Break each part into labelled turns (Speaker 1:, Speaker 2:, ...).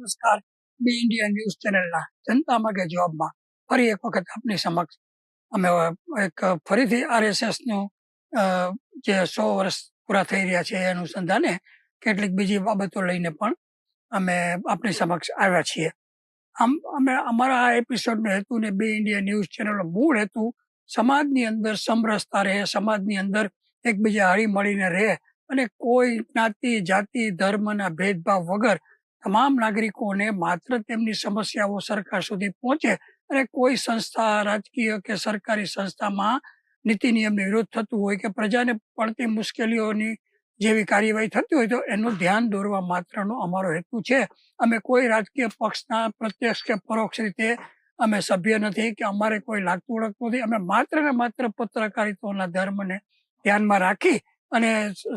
Speaker 1: નમસ્કાર. બી India news ચેનલના જનતા માગે જવાબમાં ફરી એક વખત આપની સમક્ષ અમે એક ફરીથી આરએસએસનું જે સો વર્ષ પૂરા થઈ રહ્યા છે એ અનુસંધાને કેટલીક બીજી બાબતો લઈને પણ અમે આપની સમક્ષ આવ્યા છીએ. આમ, અમે અમારા આ એપિસોડનો હેતુ ને બે ઇન્ડિયા ન્યૂઝ ચેનલનો મૂળ હેતુ સમાજની અંદર સમરસતા રહે, સમાજની અંદર એકબીજા હળી મળીને રહે અને કોઈ જ્ઞાતિ, જાતિ, ધર્મના ભેદભાવ વગર તમામ નાગરિકોને માત્ર તેમની સમસ્યાઓ સરકાર સુધી પહોંચે અને કોઈ સંસ્થા, રાજકીય કે સરકારી સંસ્થામાં નીતિ નિયમનો વિરોધ થતું હોય કે પ્રજાને પડતી મુશ્કેલીઓની જેવી કાર્યવાહી થતી હોય તો એનું ધ્યાન દોરવા માત્રનો અમારો હેતુ છે. અમે કોઈ રાજકીય પક્ષના પ્રત્યક્ષ કે પરોક્ષ રીતે અમે સભ્ય નથી કે અમારે કોઈ લાગતું ઓળખતું નથી. અમે માત્ર ને માત્ર પત્રકારિતાના ધર્મને ધ્યાનમાં રાખી અને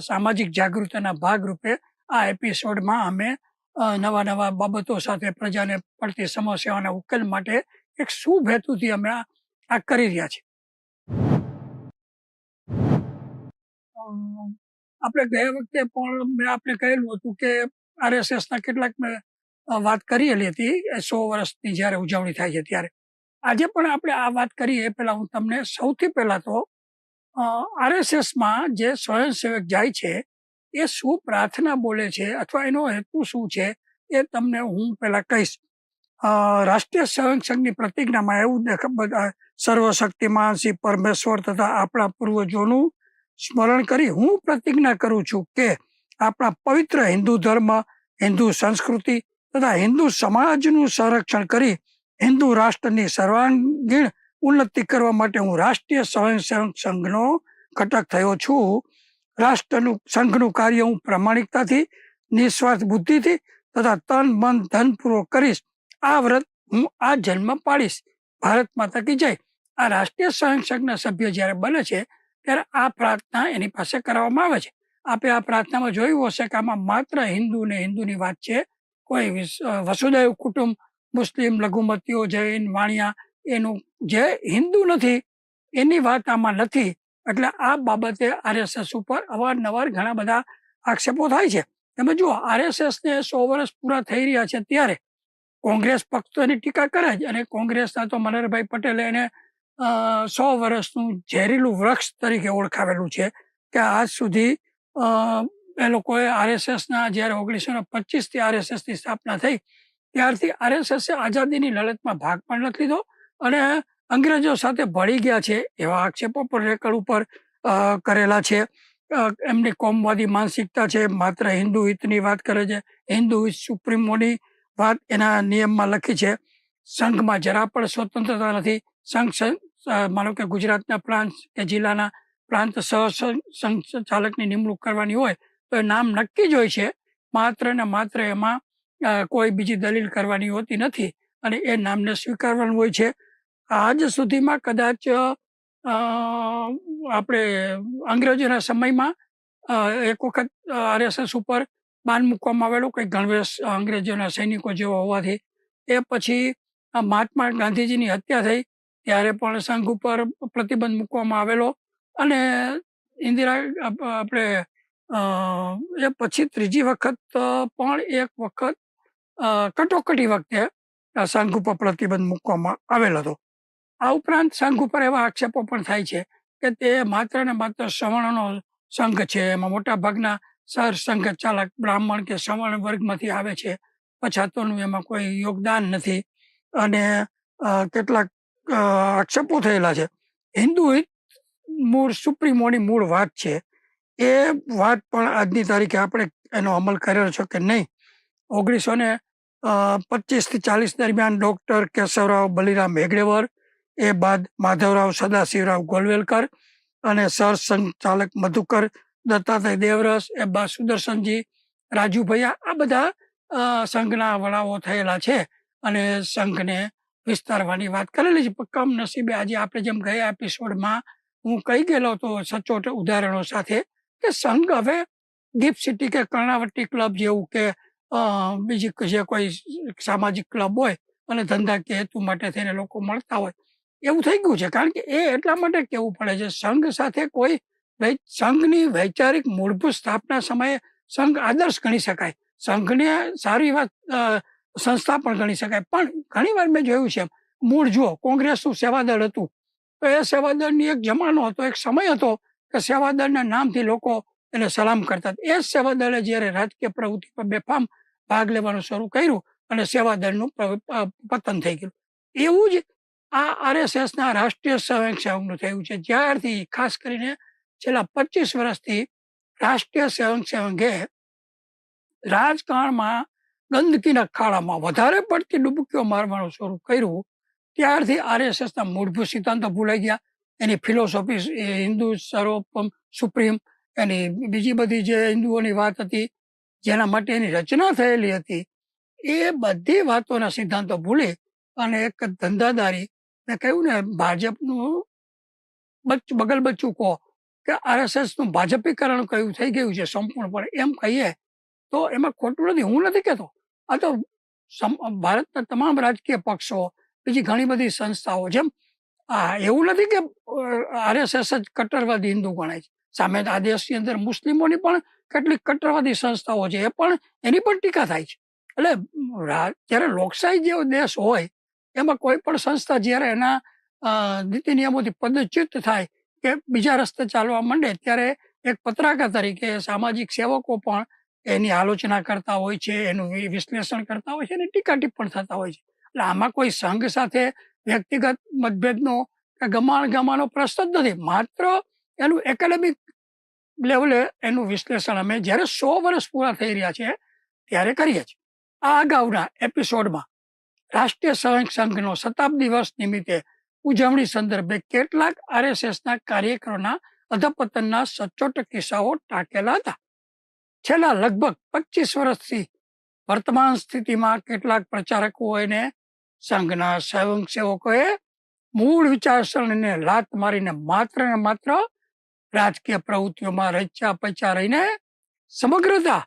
Speaker 1: સામાજિક જાગૃતિના ભાગરૂપે આ એપિસોડમાં અમે નવા નવા બાબતો સાથે પ્રજાને પડતી સમસ્યાઓના ઉકેલ માટે એક શુભ હેતુથી અમે આ કરી રહ્યા છીએ? આપણે ગયા વખતે પણ મેં આપણે કહેલું હતું કે આરએસએસના કેટલાક મેં વાત કરેલી હતી સો વર્ષની જ્યારે ઉજવણી થાય છે ત્યારે. આજે પણ આપણે આ વાત કરીએ, પહેલાં હું તમને સૌથી પહેલાં તો આરએસએસમાં જે સ્વયંસેવક જાય છે એ શું પ્રાર્થના બોલે છે અથવા એનો હેતુ શું છે એ તમને હું પહેલાં કહીશ. રાષ્ટ્રીય સ્વયંસંઘની પ્રતિજ્ઞામાં એવું બધા સર્વશક્તિમાન શ્રી પરમેશ્વર તથા આપણા પૂર્વજોનું સ્મરણ કરી હું પ્રતિજ્ઞા કરું છું કે આપણા પવિત્ર હિન્દુ ધર્મ, હિન્દુ સંસ્કૃતિ તથા હિન્દુ સમાજનું સંરક્ષણ કરી હિન્દુ રાષ્ટ્રની સર્વાંગીણ ઉન્નતિ કરવા માટે હું રાષ્ટ્રીય સ્વયંસેવક સંઘનો ઘટક થયો છું. રાષ્ટ્રનું, સંઘનું કાર્ય હું પ્રામાણિકતાથી, નિસ્વાર્થ બુદ્ધિથી તથા તન, મન ધનપૂર્વક કરીશ. આ વ્રત હું આ જન્મ પાડીશ. ભારત માતા કી જય. આ રાષ્ટ્રીય સ્વયંસેવકના સભ્ય જ્યારે બને છે, ત્યારે આ પ્રાર્થના એની પાસે કરવામાં આવે છે. આપણે આ પ્રાર્થનામાં જોયું હશે કે આમાં માત્ર હિન્દુ ને હિન્દુની વાત છે. કોઈ વસુદેવ કુટુંબ, મુસ્લિમ, લઘુમતીઓ, જૈન, વાણિયા, એનું જે હિન્દુ નથી, એની વાત આમાં નથી. એટલે આ બાબતે આરએસએસ ઉપર અવારનવાર ઘણા બધા આક્ષેપો થાય છે. તમે જુઓ, આરએસએસને સો વર્ષ પૂરા થઈ રહ્યા છે ત્યારે કોંગ્રેસ પક્ષ તો એની ટીકા કરે જ અને કોંગ્રેસના તો મનહરભાઈ પટેલે એને સો વર્ષનું ઝેરીલું વૃક્ષ તરીકે ઓળખાવેલું છે કે આજ સુધી એ લોકોએ આરએસએસના જ્યારે ઓગણીસો ને પચીસથી આરએસએસની સ્થાપના થઈ, ત્યારથી આરએસએસે આઝાદીની લડતમાં ભાગ પણ નથી લીધો અને અંગ્રેજો સાથે ભળી ગયા છે એવા આક્ષેપો પણ રેકર્ડ ઉપર કરેલા છે. એમની કોમવાદી માનસિકતા છે. માત્ર હિન્દુ હિતની વાત કરે છે. હિન્દુ હિત સુપ્રીમોની વાત એના નિયમમાં લખી છે. સંઘમાં જરા પણ સ્વતંત્રતા નથી. સંઘ માનો કે ગુજરાતના પ્રાંત કે જિલ્લાના પ્રાંત સહ ચાલકની નિમણૂક કરવાની હોય તો એ નામ નક્કી જ હોય છે. માત્ર ને માત્ર એમાં કોઈ બીજી દલીલ કરવાની હોતી નથી અને એ નામને સ્વીકારવાનું હોય છે. આજ સુધીમાં કદાચ આપણે અંગ્રેજોના સમયમાં એક વખત આરએસએસ ઉપર બાન મૂકવામાં આવેલું કંઈક ગણવેશ અંગ્રેજોના સૈનિકો જેવો હોવાથી, એ પછી મહાત્મા ગાંધીજીની હત્યા થઈ, ત્યારે પણ સંઘ ઉપર પ્રતિબંધ મૂકવામાં આવેલો અને ઇન્દિરા આપણે એ પછી ત્રીજી વખત પણ એક વખત કટોકટી વખતે સંઘ ઉપર પ્રતિબંધ મૂકવામાં આવેલ હતો. આ ઉપરાંત સંઘ ઉપર એવા આક્ષેપો પણ થાય છે કે તે માત્ર ને માત્ર સવર્ણનો સંઘ છે. એમાં મોટા ભાગના સર સંઘ ચાલક બ્રાહ્મણ કે સવર્ણ વર્ગમાંથી આવે છે. પછાતોનું એમાં કોઈ યોગદાન નથી. અને કેટલાક આક્ષેપો થયેલા છે. હિન્દુ મૂળ, સુપ્રીમોની મૂળ વાત છે. એ વાત પણ આજની તારીખે આપણે એનો અમલ કરેલો છે કે નહીં? ઓગણીસો ને પચીસથી ચાલીસ દરમિયાન ડોક્ટર કેશવરાવ બલિરામ હેગડેવર એ બાદ માધવરાવ સદાશિવરાવ ગોલવેલકર અને સર સંચાલક મધુકર, દત્તાત્રેય દેવરસ, એ બા સુદર્શનજી, રાજુભૈયા, આ બધા સંઘના વડાઓ થયેલા છે. અને સંઘને વિસ્તારવાની વાત કરેલી છે. પણ નસીબે આજે આપણે જેમ ગયા એપિસોડમાં, હું કહી ગયેલો હતો સચોટ ઉદાહરણો સાથે કે સંઘ હવે ગિફ્ટ સિટી કે કર્ણાવટી ક્લબ જેવું કે બીજી જે કોઈ સામાજિક ક્લબ હોય અને ધંધાકીય હેતુ માટે થઈને લોકો મળતા હોય એવું થઈ ગયું છે? કારણ કે એ એટલા માટે કેવું પડે છે? સંઘ સાથે કોઈ સંઘની વૈચારિક મૂળભૂત સ્થાપના સમયે સંઘ આદર્શ ગણી શકાય. સંઘને સારી વાત સંસ્થા પણ ગણી શકાય. પણ ઘણી વાર મેં જોયું છે મૂળ જુઓ, કોંગ્રેસનું સેવાદળ હતું. તો એ સેવાદળની એક જમાનો હતો, એક સમય હતો કે સેવાદળના નામથી લોકો એને સલામ કરતા. એ જ સેવાદળે જ્યારે રાજકીય પ્રવૃત્તિ પર બેફામ ભાગ લેવાનું શરૂ કર્યું અને સેવાદળનું પતન થઈ ગયું. એવું જ આ આરએસએસના રાષ્ટ્રીય સ્વયંસેવકનું થયું છે. જ્યારથી ખાસ કરીને છેલ્લા પચીસ વર્ષથી રાષ્ટ્રીય સ્વયંસેવકે રાજકારણમાં ગંદકીના ખાડામાં વધારે પડતી ડૂબકીઓ મારવાનું શરૂ કર્યું. ત્યારથી આરએસએસના મૂળભૂત સિદ્ધાંતો ભૂલાઈ ગયા. એની ફિલોસોફી હિન્દુ સર્વોપમ સુપ્રીમ એની બીજી બધી જે હિન્દુઓની વાત હતી, જેના માટે એની રચના થયેલી હતી, એ બધી વાતોના સિદ્ધાંતો ભૂલી અને એક ધંધાદારી મેં કહ્યું ને, ભાજપનું બગલ બચ્ચું કહો કે આરએસએસનું ભાજપીકરણ કયું થઈ ગયું છે સંપૂર્ણપણે, એમ કહીએ તો એમાં ખોટું નથી, હું નથી કહેતો. આ તો ભારતના તમામ રાજકીય પક્ષો, બીજી ઘણી બધી સંસ્થાઓ જેમ, આ એવું નથી કે આરએસએસ જ કટ્ટરવાદી હિન્દુ ગણાય છે. સામે આ દેશની અંદર મુસ્લિમોની પણ કેટલીક કટ્ટરવાદી સંસ્થાઓ છે, એ પણ એની પણ ટીકા થાય છે. એટલે જ્યારે લોકશાહી જેવો દેશ હોય એમાં કોઈ પણ સંસ્થા જ્યારે એના નીતિ નિયમોથી પદચ્યુત થાય કે બીજા રસ્તે ચાલવા માંડે, ત્યારે એક પત્રકાર તરીકે સામાજિક સેવકો પણ એની આલોચના કરતા હોય છે, એનું વિશ્લેષણ કરતા હોય છે અને ટીકા ટિપ્પણ થતા હોય છે. એટલે આમાં કોઈ સંઘ સાથે વ્યક્તિગત મતભેદનો કે ગમાણ ગમાનો પ્રશ્ન જ નથી. માત્ર એનું એકેડેમિક લેવલે એનું વિશ્લેષણ અમે જ્યારે સો વર્ષ પૂરા થઈ રહ્યા છે, ત્યારે કરીએ છીએ. આ અગાઉના એપિસોડમાં રાષ્ટ્રીય સ્વયં સંઘનો શતાબ્દી વર્ષ નિમિત્તે ઉજવણી સંદર્ભે કેટલાક આરએસએસના કાર્યકરોના અધપતનના સચોટ કિસ્સાઓ ટાંકેલા હતા. છેલ્લા લગભગ પચીસ વર્ષથી વર્તમાન સ્થિતિમાં કેટલાક પ્રચારકો સંઘના સ્વયંસેવકોએ મૂળ વિચારસરણીને લાત મારીને માત્ર ને માત્ર રાજકીય પ્રવૃત્તિઓમાં રચ્યા પચા રહીને સમગ્રતા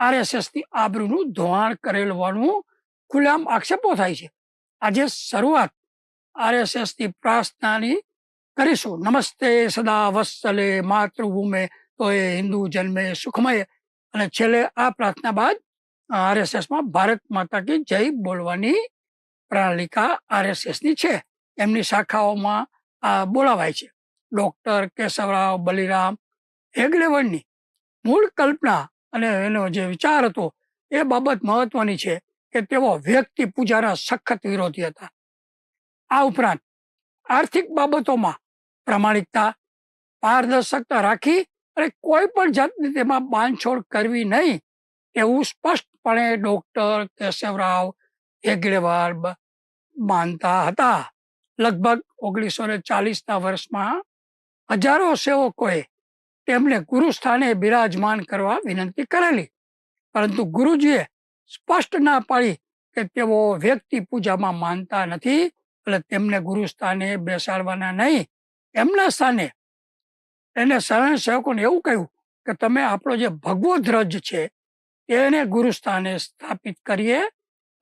Speaker 1: આરએસએસની આબરૂનું ધોવાણ કરેલ હોવાનું ખુલ્લામ આક્ષેપો થાય છે. આજે શરૂઆત આરએસએસની પ્રાર્થનાની કરીશું. નમસ્તે સદા વત્સલે માતૃભૂમે તો એ હિન્દુ જન્મે સુખમય. અને છેલ્લે આ પ્રાર્થના બાદ આરએસએસમાં ભારત માતા કી જય બોલવાની પ્રણાલિકા આરએસએસની છે. એમની શાખાઓમાં આ બોલાવાય છે. ડૉક્ટર કેશવરાવ બલિરામ હેગડેવરની મૂળ કલ્પના અને એનો જે વિચાર હતો એ બાબત મહત્વની છે. કે તેઓ વ્યક્તિ પૂજાના સખત વિરોધી હતા. આ ઉપરાંત આર્થિક બાબતોમાં પ્રામાણિકતા, પારદર્શકતા રાખી અને કોઈ પણ જાતની તેમાં બાંધછોડ કરવી નહીં એવું સ્પષ્ટપણે ડોક્ટર કેશવરાવ હેગડેવાર માનતા હતા. લગભગ ઓગણીસો ને ચાલીસના વર્ષમાં હજારો સેવકોએ તેમને ગુરુ સ્થાને બિરાજમાન કરવા વિનંતી કરેલી. પરંતુ ગુરુજીએ સ્પષ્ટ ના પાડી કે તેઓ વ્યક્તિ પૂજામાં માનતા નથી એટલે તેમને ગુરુ સ્થાને બેસાડવાના નહીં. એમના સ્થાને એને શરણ સેવકોને એવું કહ્યું કે તમે આપણો જે ભગવો ધ્વજ છે એને ગુરુ સ્થાને સ્થાપિત કરીએ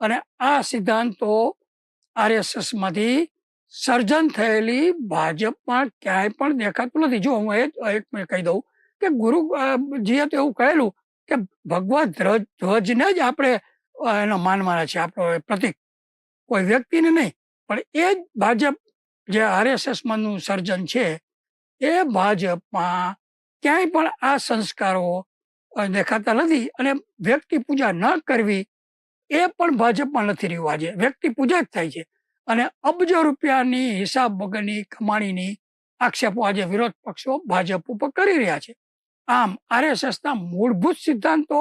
Speaker 1: અને આ સિદ્ધાંતો આરએસએસમાંથી સર્જન થયેલી ભાજપમાં ક્યાંય પણ દેખાતું નથી. જો હું એ એક મિનિટ કહી દઉં કે ગુરુ અ, જીએ તો એવું કહેલું કે ભગવાન ધ્વજ ધ્વજને જ આપણે એનો માનવાના છે. આપણો પ્રતિક. કોઈ વ્યક્તિને નહીં, પણ એ જ ભાજપ જે આરએસએસમાંનું સર્જન છે, એ ભાજપમાં ક્યાંય પણ આ સંસ્કારો દેખાતા નથી અને વ્યક્તિ પૂજા ન કરવી, એ પણ ભાજપમાં નથી રહ્યું આજે. વ્યક્તિ પૂજા જ થાય છે. અને અબજો રૂપિયાની હિસાબ વગરની કમાણીની આક્ષેપો આજે વિરોધ પક્ષો ભાજપ ઉપર કરી રહ્યા છે. આમ આરએસએસના મૂળભૂત સિદ્ધાંતો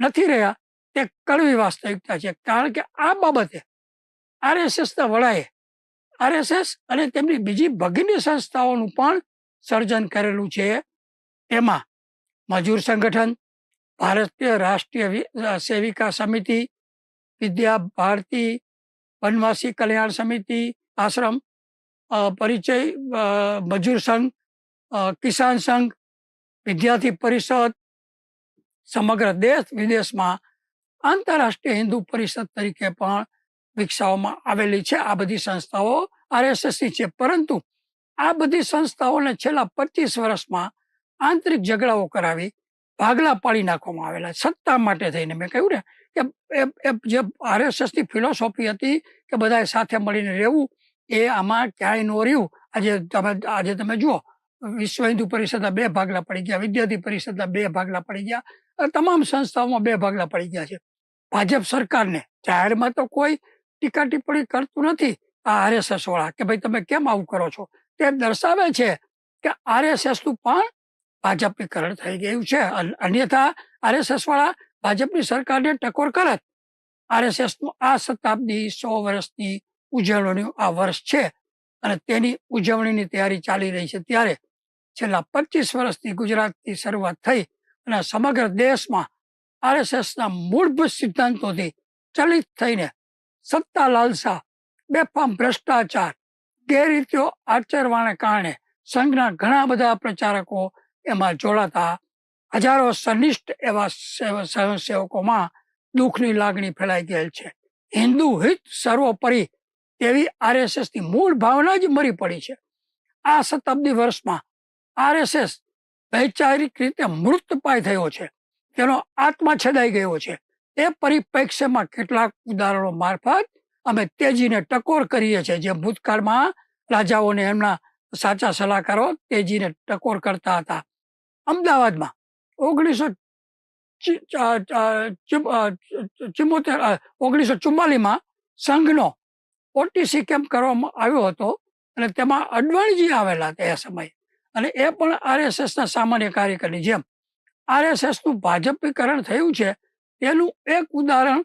Speaker 1: નથી રહ્યા, તે કડવી વાસ્તવિકતા છે. કારણ કે આ બાબતે આરએસએસના વડાએ આરએસએસ અને તેમની બીજી ભગીની સંસ્થાઓનું પણ સર્જન કરેલું છે. એમાં મજૂર સંગઠન, ભારતીય રાષ્ટ્રીય સેવિકા સમિતિ, વિદ્યા ભારતી વનવાસી કલ્યાણ સમિતિ, આશ્રમ પરિચય મજૂર સંઘ કિસાન સંઘ વિદ્યાર્થી પરિષદ સમગ્ર દેશ વિદેશમાં આંતરરાષ્ટ્રીય હિન્દુ પરિષદ તરીકે પણ વિકસાવવામાં આવેલી છે. આ બધી સંસ્થાઓ આરએસએસની છે. પરંતુ આ બધી સંસ્થાઓને છેલ્લા પચીસ વર્ષમાં આંતરિક ઝઘડાઓ કરાવી ભાગલા પાડી નાખવામાં આવેલા સત્તા માટે થઈને મેં કહ્યું ને કે જે આરએસએસની ફિલોસોફી હતી કે બધાએ સાથે મળીને રહેવું એ આમાં ક્યાંય નો રહ્યું. આજે તમે આજે તમે જુઓ વિશ્વ હિન્દુ પરિષદના બે ભાગલા પડી ગયા, વિદ્યાર્થી પરિષદના બે ભાગલા પડી ગયા તમામ સંસ્થાઓમાં બે ભાગલા પડી ગયા છે. ભાજપ સરકારને જાહેરમાં તો કોઈ ટીકા ટિપ્પણી કરતું નથી આ આરએસએસ વાળા કે ભાઈ તમે કેમ આવું કરો છો? તે દર્શાવે છે કે આરએસએસનું પણ ભાજપીકરણ થઈ ગયું છે. અન- અન્યથા આરએસએસ વાળા ભાજપની સરકારને ટકોર કરે આરએસએસનું આ શતાબ્દી સો વર્ષની ઉજવણીનું આ વર્ષ છે અને તેની ઉજવણીની તૈયારી ચાલી રહી છે. ત્યારે છેલ્લા પચીસ વર્ષથી ગુજરાતની શરૂઆત થઈ અને સમગ્ર દેશમાં આરએસએસના મૂળભૂત સિદ્ધાંતોથી ચલિત થઈને સત્તા લાલસા, બેફામ ભ્રષ્ટાચાર, ગેરરીતિઓ આચરવાને કારણે સંઘના ઘણા બધા પ્રચારકો એમાં જોડાતા, હજારો સનિષ્ઠ એવા સેવ- સ્વયંસેવકોમાં દુઃખની લાગણી ફેલાઈ ગયેલ છે. હિન્દુ હિત સર્વોપરી તેવી આરએસએસની મૂળ ભાવના જ મરી પડી છે. આ શતાબ્દી વર્ષમાં આરએસએસ વૈચારિક રીતે મૃતપાય થયો છે. તેનો આત્મા છેદાઈ ગયો છે. એ પરિપ્રેક્ષ્યમાં કેટલાક ઉદાહરણો મારફત અમે તેજીને ટકોર કરીએ છીએ. જે ભૂતકાળમાં રાજાઓને એમના સાચા સલાહકારો તેજીને ટકોર કરતા હતા. અમદાવાદમાં ઓગણીસો ચુમ્મોતેર ઓગણીસો ચુમ્માલીમાં સંઘનો ઓટીસી કેમ્પ કરવામાં આવ્યો હતો અને તેમાં અડવાણીજી આવેલા હતા એ સમયે. અને એ પણ આરએસએસના સામાન્ય કાર્યકરની જેમ. આરએસએસનું ભાજપીકરણ થયું છે, એનું એક ઉદાહરણ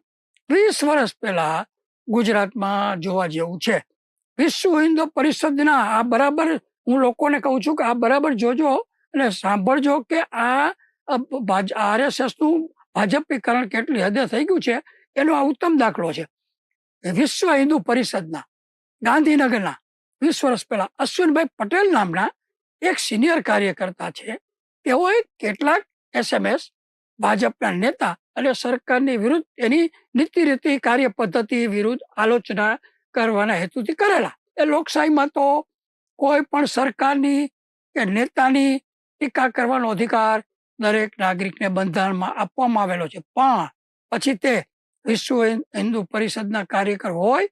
Speaker 1: વીસ વર્ષ પહેલા ગુજરાતમાં જોવા જેવું છે. વિશ્વ હિન્દુ પરિષદના આ બરાબર હું લોકોને કહું છું કે આ બરાબર જોજો અને સાંભળજો કે આ આરએસએસનું ભાજપીકરણ કેટલી હદે થઈ ગયું છે, એનો આ ઉત્તમ દાખલો છે. વિશ્વ હિન્દુ પરિષદના, ગાંધીનગરના, વીસ વર્ષ પહેલા અશ્વિનભાઈ પટેલ નામના એક સિનિયર કાર્યકર્તા છે. તેઓએ કેટલાક એસએમએસ, ભાજપના નેતા અને સરકારની વિરુદ્ધ એની નીતિ રીતિ કાર્ય પદ્ધતિ વિરુદ્ધ આલોચના કરવાના હેતુથી કરેલા. એ લોકશાહીમાં તો કોઈ પણ સરકારની કે નેતાની ટીકા કરવાનો અધિકાર દરેક નાગરિકને બંધારણમાં આપવામાં આવેલો છે. પણ પછી તે વિશ્વ હિન્દુ પરિષદના કાર્યકર હોય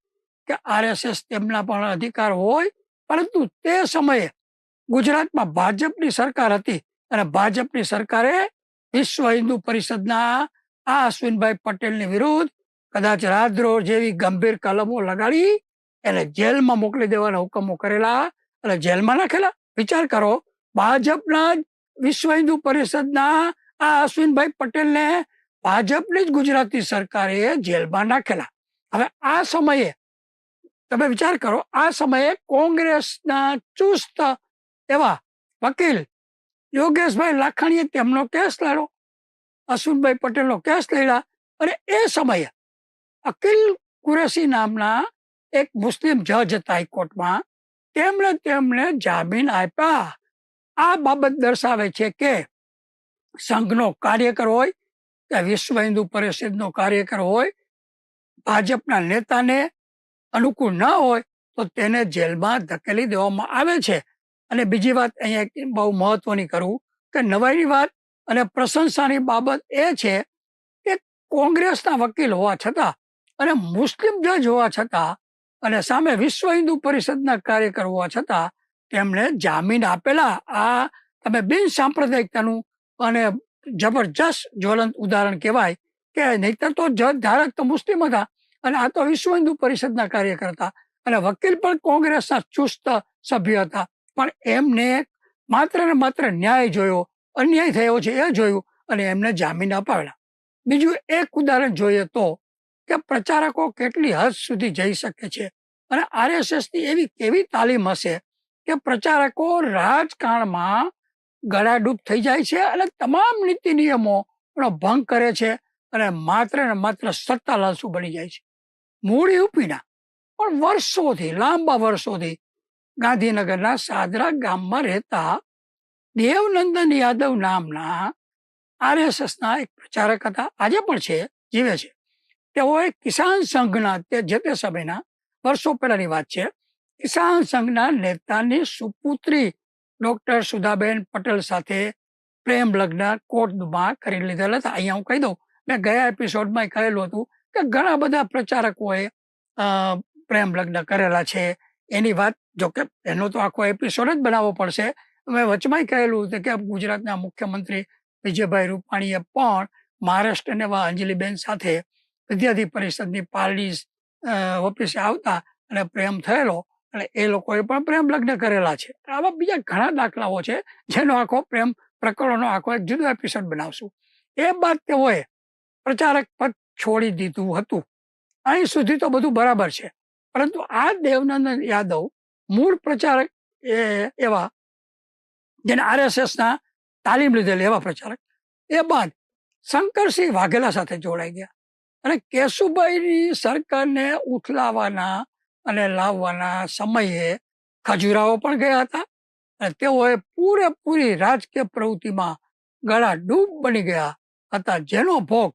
Speaker 1: કે આરએસએસ તેમના પણ અધિકાર હોય, પરંતુ તે સમયે ગુજરાતમાં ભાજપની સરકાર હતી અને ભાજપની સરકારે વિશ્વ હિન્દુ પરિષદના આ અશ્વિનભાઈ પટેલની વિરુદ્ધ કદાચ રાજદ્રોહ જેવી ગંભીર કલમો લગાડી એને જેલમાં મોકલી દેવાના હુકમો કરેલા અને જેલમાં નાખેલા. વિચાર કરો, ભાજપના વિશ્વ હિન્દુ પરિષદના આ અશ્વિનભાઈ પટેલને ભાજપની જ ગુજરાતી સરકારે જેલમાં નાખેલા. હવે આ સમયે તમે વિચાર કરો, આ સમયે કોંગ્રેસના ચુસ્ત એવા વકીલ યોગેશભાઈ લાખાણીએ તેમનો કેસ લડ્યો અશ્વિનભાઈ પટેલનો કેસ લડ્યા અને એ સમયે અકિલ કુરેશી નામના એક મુસ્લિમ જજ હતા હાઈકોર્ટમાં, તેમણે તેમને જામીન આપ્યા. આ બાબત દર્શાવે છે કે સંઘનો કાર્યકર હોય કે વિશ્વ હિન્દુ પરિષદનો કાર્યકર હોય, ભાજપના નેતાને અનુકૂળ ન હોય તો તેને જેલમાં ધકેલી દેવામાં આવે છે. અને બીજી વાત અહીંયા બહુ મહત્વની કરું કે નવાઈની વાત અને પ્રશંસાની બાબત એ છે કે કોંગ્રેસના વકીલ હોવા છતાં અને મુસ્લિમ જજ હોવા છતાં અને સામે વિશ્વ હિન્દુ પરિષદના કાર્યકર હોવા છતાં તેમણે જામીન આપેલા. આ તમે બિન સાંપ્રદાયિકતાનું અને જબરજસ્ત જ્વલંત ઉદાહરણ કહેવાય કે નહીતર તો જજ ધારક તો મુસ્લિમ હતા અને આ તો વિશ્વ હિન્દુ પરિષદના કાર્યકર હતા અને વકીલ પણ કોંગ્રેસના ચુસ્ત સભ્ય હતા. પણ એમને માત્ર ને માત્ર ન્યાય જોયો, અન્યાય થયો છે, એ જોયું અને એમને જામીન અપાવ્યા. બીજું એક ઉદાહરણ જોઈએ તો કે પ્રચારકો કેટલી હદ સુધી જઈ શકે છે અને આરએસએસની એવી કેવી તાલીમ હશે કે પ્રચારકો રાજકારણમાં ગળાડૂબ થઈ જાય છે અને તમામ નીતિ નિયમોનો ભંગ કરે છે અને માત્ર ને માત્ર સત્તા લાલસુ બની જાય છે. મૂળ યુપીના પણ વર્ષોથી, લાંબા વર્ષોથી ગાંધીનગરના સાદરા ગામમાં રહેતા દેવનંદન યાદવ નામના આરએસએસના એક પ્રચારક હતા. આજે પણ છે, જીવે છે. તેઓએ કિસાન સંઘના જે તે સમયના વર્ષો પહેલાની વાત છે. કિસાન સંઘના નેતાની સુપુત્રી ડોક્ટર સુધાબેન પટેલ સાથે પ્રેમ લગ્ન કોર્ટમાં કરી લીધેલા હતા. અહીંયા હું કહી દઉં, મેં ગયા એપિસોડમાં કહેલું હતું કે ઘણા બધા પ્રચારકોએ પ્રેમ લગ્ન કરેલા છે. એની વાત જોકે એનો તો આખો એપિસોડ જ બનાવવો પડશે. મેં વચમાં કહેલું હતું કે ગુજરાતના મુખ્યમંત્રી વિજયભાઈ રૂપાણીએ પણ મહારાષ્ટ્રને એવા અંજલિબેન સાથે વિદ્યાર્થી પરિષદની પાર્ટી ઓફિસે આવતા અને પ્રેમ થયેલો અને એ લોકોએ પણ પ્રેમ લગ્ન કરેલા છે. આવા બીજા ઘણા દાખલાઓ છે જેનો આખો પ્રેમ પ્રકરણનો આખો એક જુદો એપિસોડ બનાવશું. એ બાદ તેઓએ પ્રચારક પદ છોડી દીધું હતું. અહીં સુધી તો બધું બરાબર છે. પરંતુ આ દેવનંદન યાદવ મૂળ પ્રચારક એ એવા જેને આરએસએસના તાલીમ લીધેલી એવા પ્રચારક, એ બાદ શંકરસિંહ વાઘેલા સાથે જોડાઈ ગયા. અને કેશુભાઈની સરકારને ઉથલાવવાના અને લાવવાના સમયે ખજુરાઓ પણ ગયા હતા અને તેઓએ પૂરેપૂરી રાજકીય પ્રવૃત્તિમાં ગળા ડૂબ બની ગયા હતા. જેનો ભોગ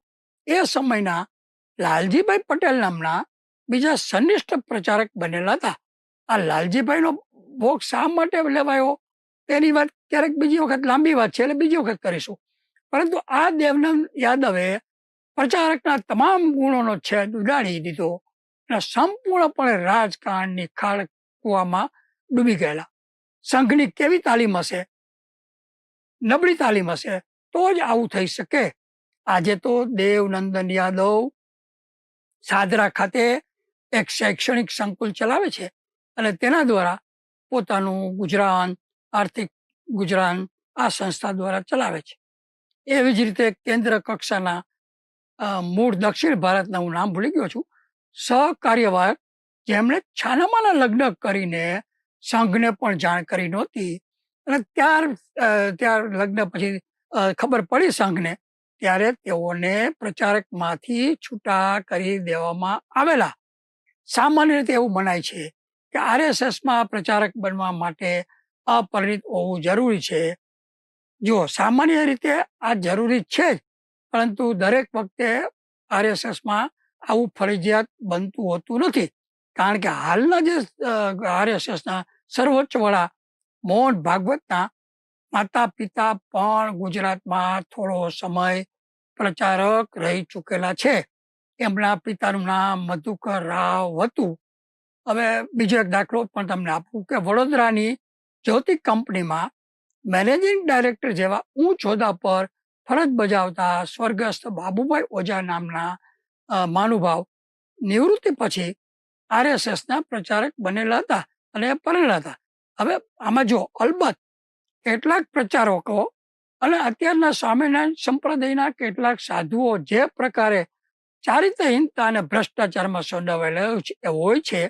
Speaker 1: એ સમયના લાલજીભાઈ પટેલ નામના બીજા સનિષ્ઠ પ્રચારક બનેલા હતા. આ લાલજીભાઈનો ભોગ શા માટે લેવાયો? તેની વાત ક્યારેક બીજી વખત લાંબી વાત છે, એટલે બીજી વખત કરીશું. પરંતુ આ દેવનંદ યાદવે પ્રચારકના તમામ ગુણોનો છેદ ઉડાડી દીધો અને સંપૂર્ણપણે રાજકારણની ખાળ કુવામાં ડૂબી ગયેલા. સંઘની કેવી તાલીમ હશે? નબળી તાલીમ હશે? તો જ આવું થઈ શકે. આજે તો દેવનંદન યાદવ સાદરા ખાતે એક શૈક્ષણિક સંકુલ ચલાવે છે અને તેના દ્વારા પોતાનું ગુજરાન, આર્થિક ગુજરાન આ સંસ્થા દ્વારા ચલાવે છે. એવી જ રીતે કેન્દ્ર કક્ષાના મૂળ દક્ષિણ ભારતના હું નામ ભૂલી ગયો છું. સહકાર્યવાહક જેમણે છાનામાના લગ્ન કરીને સંઘને પણ જાણ કરી નહોતી અને ત્યાર ત્યાર લગ્ન પછી ખબર પડી સંઘને ત્યારે તેઓને પ્રચારકમાંથી છૂટા કરી દેવામાં આવેલા. સામાન્ય રીતે એવું મનાય છે કે આરએસએસમાં પ્રચારક બનવા માટે અપરિણિત હોવું જરૂરી છે. જો સામાન્ય રીતે આ જરૂરી છે જ, પરંતુ દરેક વખતે આરએસએસમાં આવું ફરજિયાત બનતું હોતું નથી. કારણ કે હાલના જે આરએસએસના સર્વોચ્ચ વડા મોહન ભાગવતના માતા પિતા પણ ગુજરાતમાં થોડો સમય પ્રચારક રહી ચૂકેલા છે. એમના પિતાનું નામ મધુકર રાવ હતું. હવે બીજો એક દાખલો પણ તમને આપું કે વડોદરાની જ્યોતિ કંપનીમાં મેનેજિંગ ડાયરેક્ટર જેવા ઊંચ હોદ્દા પર ફરજ બજાવતા સ્વર્ગસ્થ બાબુભાઈ ઓઝા નામના માનુભાવ નિવૃત્તિ પછી આરએસએસના પ્રચારક બનેલા હતા અને પરણેલા હતા. હવે આમાં જો અલબત્ત કેટલાક પ્રચારકો અને અત્યારના સ્વામિનારાયણ સંપ્રદાયના કેટલાક સાધુઓ જે પ્રકારે ચારિત્રહીનતા અને ભ્રષ્ટાચારમાં સંડોવાયેલા છે- હોય છે.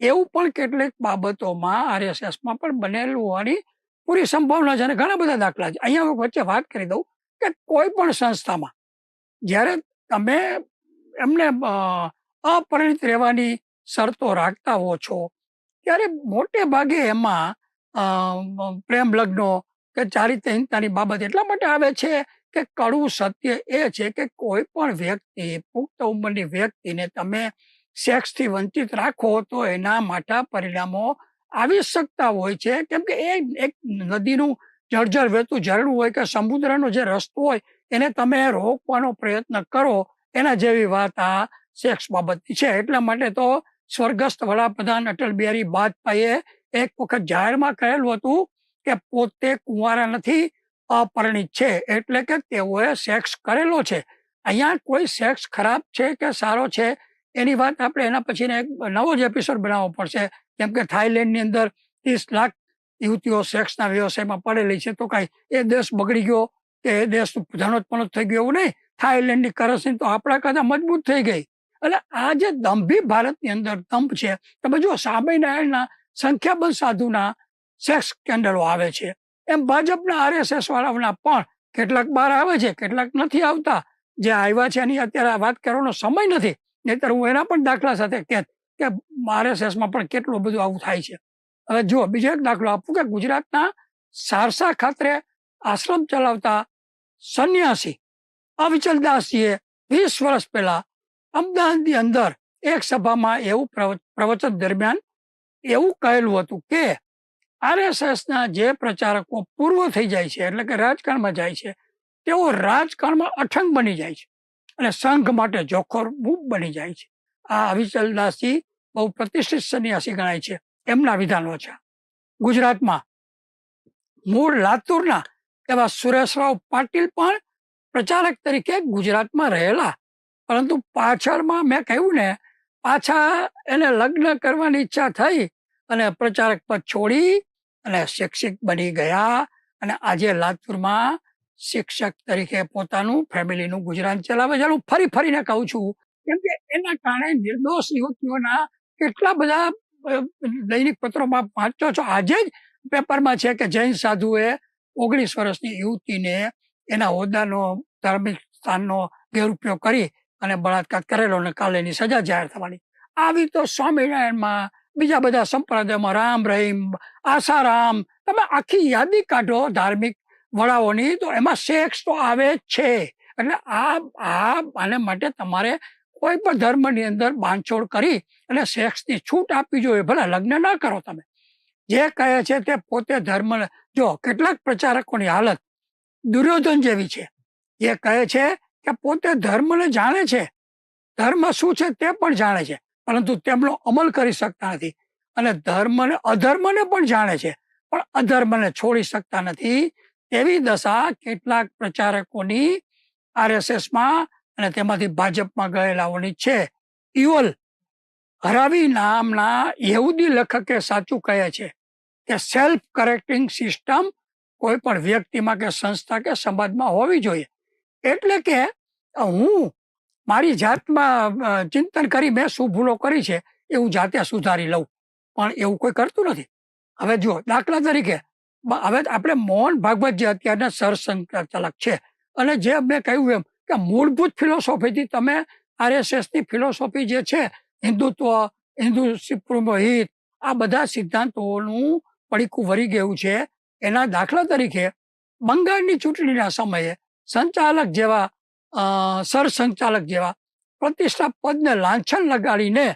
Speaker 1: એવું પણ કેટલીક બાબતોમાં આરએસએસમાં પણ બનેલું હોવાની પૂરી સંભાવના છે અને ઘણા બધા દાખલા છે. અહીંયા હું વચ્ચે વાત કરી દઉં કે કોઈ પણ સંસ્થામાં જ્યારે તમે એમને અપરિણિત રહેવાની શરતો રાખતા હો છો, ત્યારે મોટે ભાગે એમાં પ્રેમ લગ્નો કે ચારિત્રહીનતાની બાબત એટલા માટે આવે છે કે કડવું સત્ય એ છે કે કોઈ પણ વ્યક્તિ, પુખ્ત ઉંમરની વ્યક્તિને તમે સેક્સથી વંચિત રાખો તો એના માટા પરિણામો આવી શકતા હોય છે. કેમ કે એ એક નદીનું જળજળ વહેતું ઝરણું હોય કે સમુદ્રનો જે રસ્તો હોય, એને તમે રોકવાનો પ્રયત્ન કરો, એના જેવી વાત આ સેક્સ બાબતની છે. એટલા માટે તો સ્વર્ગસ્થ વડાપ્રધાન અટલ બિહારી વાજપેયીએ એક વખત જાહેરમાં કહેલું હતું કે પોતે કુંવારા નથી અપરિણિત છે, એટલે કે તેઓએ સેક્સ કરેલો છે. અહીંયા કોઈ સેક્સ ખરાબ છે કે સારો છે, એની વાત આપણે એના પછીને એક નવો જ એપિસોડ બનાવવો પડશે. કેમ કે થાઈલેન્ડની અંદર ત્રીસ લાખ યુવતીઓ સેક્સના વ્યવસાયમાં પડેલી છે, તો કાંઈ એ દેશ બગડી ગયો કે એ દેશ ધનોત્પન્ન થઈ ગયો એવું નહીં. થાઈલેન્ડની કરન્સી તો આપણા કરતાં મજબૂત થઈ ગઈ. એટલે આ જે દંભી ભારતની અંદર દંભ છે, તમે જુઓ સ્વામિનારાયણના સંખ્યાબંધ સાધુના સેક્સ સ્કેન્ડલો આવે છે. એમ ભાજપના આરએસએસ વાળાના પણ કેટલાક બહાર આવે છે, કેટલાક નથી આવતા. જે આવ્યા છે એની અત્યારે વાત કરવાનો સમય નથી. નહીતર હું એના પણ દાખલા સાથે કહેત કે આરએસએસમાં પણ કેટલું બધું આવું થાય છે. હવે જુઓ, બીજો એક દાખલો આપું કે ગુજરાતના સારસા ખાતે આશ્રમ ચલાવતા સંન્યાસી અવિચલદાસજીએ વીસ વર્ષ પહેલા અમદાવાદની અંદર એક સભામાં એવું પ્રવ- પ્રવચન દરમિયાન એવું કહેલું હતું કે આરએસએસના જે પ્રચારકો પૂર્વ થઈ જાય છે, એટલે કે રાજકારણમાં જાય છે, તેઓ રાજકારણમાં અઠંગ બની જાય છે અને સંઘ માટે જોખરભૂત બની જાય છે. આ અવિચલદાસજી બહુ પ્રતિષ્ઠિત સન્યાસી ગણાય છે એમના વિધાનો છે. ગુજરાતમાં મૂળ લાતુરના એવા સુરેશરાવ પાટીલ પણ પ્રચારક તરીકે ગુજરાતમાં રહેલા. પરંતુ પાછળમાં મેં કહ્યું ને, પાછા એને લગ્ન કરવાની ઈચ્છા થઈ અને પ્રચારક પદ છોડી અને શિક્ષિત બની ગયા અને આજે લાતુરમાં શિક્ષક તરીકે પોતાનું ફેમિલીનું ગુજરાન ચલાવે છે. હું ફરી ફરીને કહું છું, કેમ કે એના કારણે નિર્દોષ યુવતીઓના કેટલા બધા દૈનિક પત્રોમાં વાંચો છો. આજે જ પેપરમાં છે કે જૈન સાધુએ ઓગણીસ વર્ષની યુવતીને એના હોદ્દાનો, ધાર્મિક સ્થાનનો ગેરઉપયોગ કરી અને બળાત્કાર કરેલો અને કાલે એની સજા જાહેર થવાની. આવી તો સ્વામિનારાયણમાં બીજા બધા સંપ્રદાયમાં રામ, રહીમ, આસારામ, તમે આખી યાદી કાઢો ધાર્મિક વડાઓની, તો એમાં સેક્સ તો આવે જ છે. એટલે આ આ આને માટે તમારે કોઈ પણ ધર્મની અંદર બાંધછોડ કરી અને સેક્સની છૂટ આપવી જોઈએ, ભલે લગ્ન ના કરો તમે. જે કહે છે તે પોતે ધર્મ જો કેટલાક પ્રચારકોની હાલત દુર્યોધન જેવી છે. જે કહે છે કે પોતે ધર્મને જાણે છે. ધર્મ શું છે તે પણ જાણે છે. પરંતુ તેમનો અમલ કરી શકતા નથી. અને ધર્મને અધર્મને પણ જાણે છે. પણ અધર્મને છોડી શકતા નથી. એવી દશા કેટલાક પ્રચારકોની આરએસએસમાં અને તેમાંથી ભાજપમાં ગયેલાઓની છે. ઇવલ હરાવી નામના યહૂદી લેખકે સાચું કહે છે કે સેલ્ફ કરેક્ટિંગ સિસ્ટમ કોઈ પણ વ્યક્તિમાં કે સંસ્થા કે સમાજમાં હોવી જોઈએ. એટલે કે હું મારી જાતમાં ચિંતન કરી મેં શું ભૂલો કરી છે એ હું જાતે સુધારી લઉં. પણ એવું કોઈ કરતું નથી. હવે જુઓ, દાખલા તરીકે હવે આપણે મોહન ભાગવત જે અત્યારના સરસંચાલક છે અને જે મેં કહ્યું એમ કે મૂળભૂત ફિલોસોફીથી તમે આરએસએસની ફિલોસોફી જે છે, હિન્દુત્વ, હિન્દુ હિત, આ બધા સિદ્ધાંતોનું પડીકું વરી ગયું છે. એના દાખલા તરીકે, બંગાળની ચૂંટણીના સમયે સંચાલક જેવા સરસંચાલક જેવા પ્રતિષ્ઠા પદને લાંછન લગાડીને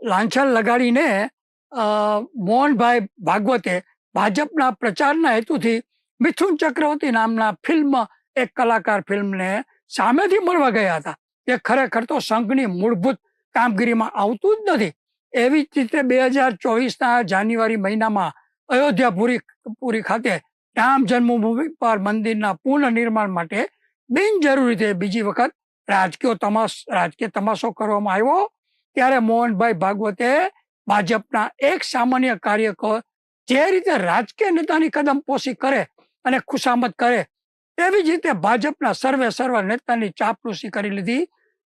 Speaker 1: લાંછન લગાડીને મોહનભાઈ ભાગવતે ભાજપના પ્રચારના હેતુથી મિથુન ચક્રવર્તી નામના ફિલ્મ, એક કલાકાર ફિલ્મને સામેથી મળવા ગયા હતા. એ ખરેખર તો સંઘની મૂળભૂત કામગીરીમાં આવતું જ નથી. એવી જ રીતે બે હજાર ચોવીસના જાન્યુઆરી મહિનામાં અયોધ્યા પુરી પુરી ખાતે રામ જન્મભૂમિ પર મંદિરના પુનઃનિર્માણ માટે બિનજરૂરી રીતે બીજી વખત રાજકીય તમાશ રાજકીય તમાશો કરવામાં આવ્યો, ત્યારે મોહનભાઈ ભાગવતે ભાજપના એક સામાન્ય કાર્યકર જે રીતે રાજકીય નેતાની કદમ પોષી કરે અને ખુશામત કરે તેવી જ રીતે ભાજપના સર્વે સર્વ નેતાની ચાપલૂસી કરી લીધી.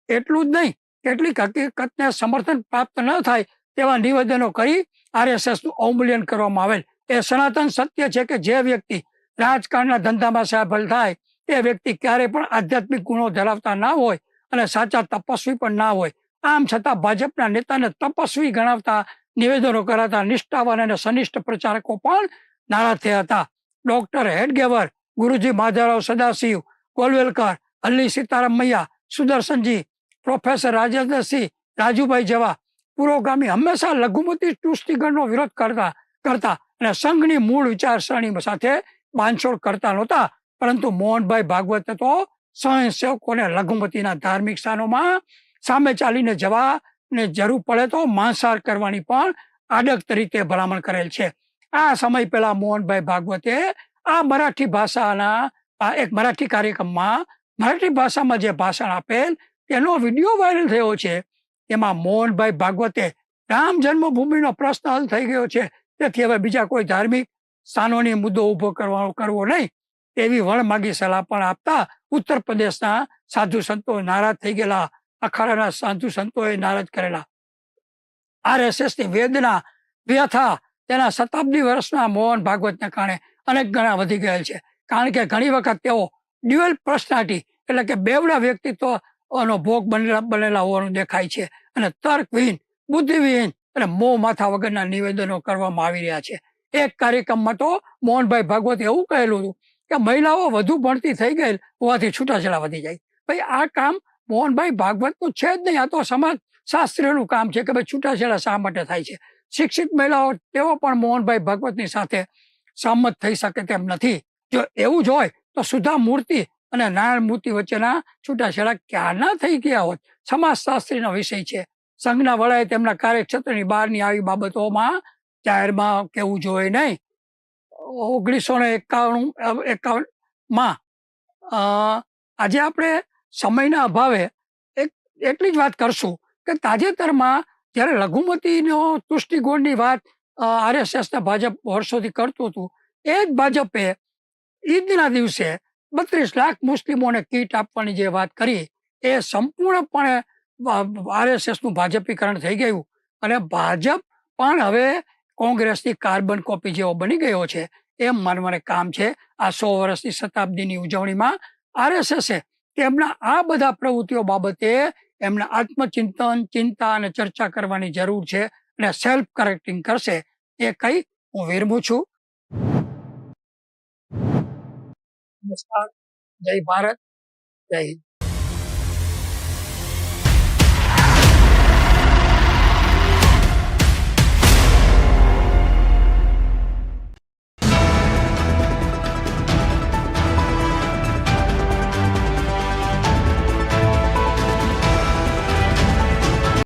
Speaker 1: એટલું જ નહીં, કેટલીક હકીકતને સમર્થન પ્રાપ્ત ન થાય તેવા નિવેદનો કરી આરએસએસનું અવમૂલ્યન કરવામાં આવેલ. એ સનાતન સત્ય છે કે જે વ્યક્તિ રાજકારણના ધંધામાં સફળ થાય તે વ્યક્તિ ક્યારેય પણ આધ્યાત્મિક ગુણો ધરાવતા ના હોય અને સાચા તપસ્વી પણ ના હોય. આમ છતાં ભાજપના નેતાને તપસ્વી ગણાવતા, નિવેદનો કરાતા નિષ્ઠાવાન અને સનિષ્ઠ પ્રચારકો પણ નારાજ થયા હતા. ડોક્ટર હેડગેવર, ગુરુજી માધવરાવ સદાશિવ, કોલવેલકર, હલ્લી સીતારામ મૈયા, સુદર્શનજી, પ્રોફેસર રાજેન્દ્રસિંહ, રાજુભાઈ જેવા, પુરોગામી હંમેશા લઘુમતી તુષ્ટિગણનો વિરોધ કરતા કરતા અને સંઘની મૂળ વિચારસરણી સાથે બાંધછોડ કરતા નહોતા. પરંતુ મોહનભાઈ ભાગવતે તો સ્વયંસેવકોને લઘુમતીના ધાર્મિક સ્થાનોમાં સામે ચાલીને જવા ને જરૂર પડે તો માંસાહાર કરવાની પણ આડક તરીકે ભલામણ કરેલ છે. આ સમય પહેલા મોહનભાઈ ભાગવતે આ મરાઠી ભાષાના એક મરાઠી કાર્યક્રમમાં મરાઠી ભાષામાં જે ભાષણ આપેલ તેનો વીડિયો વાયરલ થયો છે. એમાં મોહનભાઈ ભાગવતે રામ જન્મભૂમિનો પ્રશ્ન હલ થઈ ગયો છે. તેથી હવે બીજા કોઈ ધાર્મિક સ્થાનોની મુદ્દો ઊભો કરવાનો કરવો નહીં. એવી વણમાગી સલાહ પણ આપતા ઉત્તર પ્રદેશના સાધુ સંતો નારાજ થઈ ગયેલા. અખાડાના સાધુ સંતોએ નારાજ કરેલા. આરએસએસની વેદના વ્યથા તેના શતાબ્દી વર્ષના મોહન ભાગવતને કારણે અનેક ગણા વધી ગયેલ છે. કારણ કે ઘણી વખત તેઓ ડ્યુઅલ પર્સનાલિટી એટલે કે બેવડા વ્યક્તિત્વ નો ભોગ બનેલા બનેલા હોવાનું દેખાય છે અને તર્કવિહીન, બુદ્ધિવિહીન અને મોહ માથા વગરના નિવેદનો કરવામાં આવી રહ્યા છે. એક કાર્યક્રમમાં તો મોહનભાઈ ભાગવત એવું કહેલું હતું કે મહિલાઓ વધુ ભણતી થઈ ગયેલ હોવાથી છૂટાછેડા વધી જાય. ભાઈ, આ કામ મોહનભાઈ ભાગવતનું છે જ નહીં. આ તો સમાજ શાસ્ત્રીનું કામ છે કે ભાઈ છૂટાછેડા શા માટે થાય છે? શિક્ષિત મહિલાઓ તેઓ પણ મોહનભાઈ ભાગવતની સાથે સહમત થઈ શકે તેમ નથી. જો એવું જ હોય, તો સુધા મૂર્તિ અને નારાયણ મૂર્તિ વચ્ચેના છૂટાછેડા ક્યારના થઈ ગયા હોત? સમાજશાસ્ત્રીનો વિષય છે. સંઘના વડાએ તેમના કાર્યક્ષેત્રની બહારની આવી બાબતોમાં જાહેરમાં કહેવું જોઈએ નહીં. ઓગણીસો ને એકાણું એકાવનમાં આજે આપણે સમયના અભાવે એક, એટલી જ વાત કરશું કે તાજેતરમાં જ્યારે લઘુમતીનો તુષ્ટિગોળની વાત આરએસએસના ભાજપ વર્ષોથી કરતું હતું, એ જ ભાજપે ઈદના દિવસે બત્રીસ લાખ મુસ્લિમોને કીટ આપવાની જે વાત કરી, એ સંપૂર્ણપણે આરએસએસનું ભાજપીકરણ થઈ ગયું. અને ભાજપ પણ હવે કોંગ્રેસની કાર્બન કોપી જેવો બની ગયો છે. એમ માનવાને કામ છે. આ સો વર્ષની શતાબ્દીની ઉજવણીમાં આરએસએસે તેમના આ બધા પ્રવૃત્તિઓ બાબતે એમના આત્મચિંતન, ચિંતા અને ચર્ચા કરવાની જરૂર છે અને સેલ્ફ કરેક્ટિંગ કરશે એ કઈ હું વિરમું છું. નમસ્કાર. જય ભારત. જય હિન્દ.